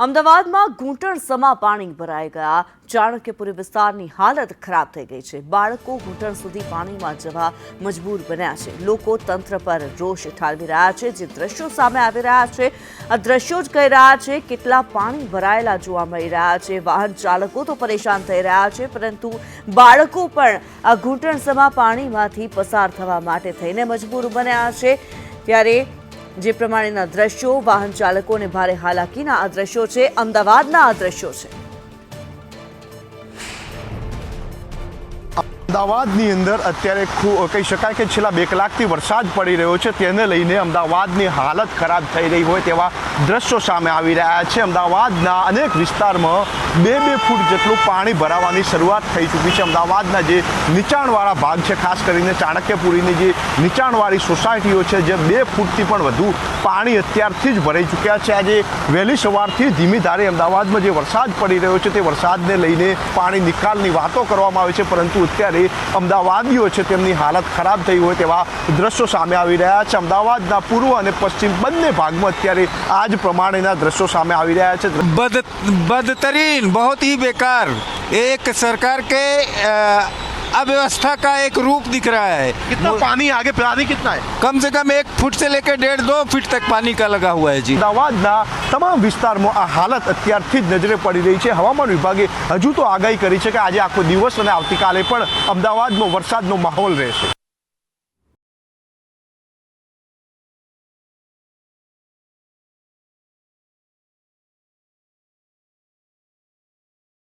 અમદાવાદમાં ઘૂંટણ સમા પાણી ભરાઈ ગયા. ચાણક્યપુરી વિસ્તારની હાલત ખરાબ થઈ ગઈ છે. બાળકો ઘૂંટણ સુધી પાણીમાં જવા મજબૂર બન્યા છે. લોકો તંત્ર પર રોષ ઠાલવી રહ્યા છે. જે દ્રશ્યો સામે આવી રહ્યા છે, આ દ્રશ્યો જ કહી રહ્યા છે, કેટલા પાણી ભરાયેલા જોવા મળી રહ્યા છે. વાહન ચાલકો તો પરેશાન થઈ રહ્યા છે, પરંતુ બાળકો પણ આ ઘૂંટણ સમા પાણીમાંથી પસાર થવા માટે થઈને મજબૂર બન્યા છે. ત્યારે જે પ્રમાણેના દ્રશ્યો વાહન ચાલકોને ભારે હાલાકીના આ દ્રશ્યો છે, અમદાવાદના આ દ્રશ્યો છે. અમદાવાદની અંદર અત્યારે કહી શકાય કે છેલ્લા બે કલાકથી વરસાદ પડી રહ્યો છે, તેને લઈને અમદાવાદની હાલત ખરાબ થઈ રહી હોય તેવા દ્રશ્યો સામે આવી રહ્યા છે. અમદાવાદના અનેક વિસ્તારમાં બે બે ફૂટ જેટલું પાણી ભરાવાની શરૂઆત થઈ ચૂકી છે. અમદાવાદના જે નીચાણવાળા ભાગ છે, ખાસ કરીને ચાણક્યપુરીની જે નીચાણવાળી સોસાયટીઓ છે, જે બે ફૂટથી પણ વધુ પાણી અત્યારથી જ ભરાઈ ચૂક્યા છે. આજે વહેલી સવારથી ધીમી ધારે અમદાવાદમાં જે વરસાદ પડી રહ્યો છે, તે વરસાદને લઈને પાણી નિકાલની વાતો કરવામાં આવે છે, પરંતુ અત્યારે અમદાવાદીઓ છે, તેમની હાલત ખરાબ થઈ હોય તેવા દ્રશ્યો સામે આવી રહ્યા છે. અમદાવાદના પૂર્વ અને પશ્ચિમ બંને ભાગમાં અત્યારે આ જ પ્રમાણેના દ્રશ્યો સામે આવી રહ્યા છે बद बदतरीन बहुत ही बेकार एक सरकार के अ, अव्यवस्था का एक रूप दिख रहा है कितना पानी आगे पानी कितना है कम से कम एक फुट से लेकर डेढ़ दो फीट तक पानी का लगा हुआ है जी અમદાવાદના તમામ વિસ્તારમાં આ હાલત અત્યારથી જ નજરે પડી રહી છે હવામાન વિભાગે હજુ તો આગાહી કરી છે કે આજે આખો દિવસ અને આવતીકાલે પણ અમદાવાદમાં વરસાદનો માહોલ રહેશે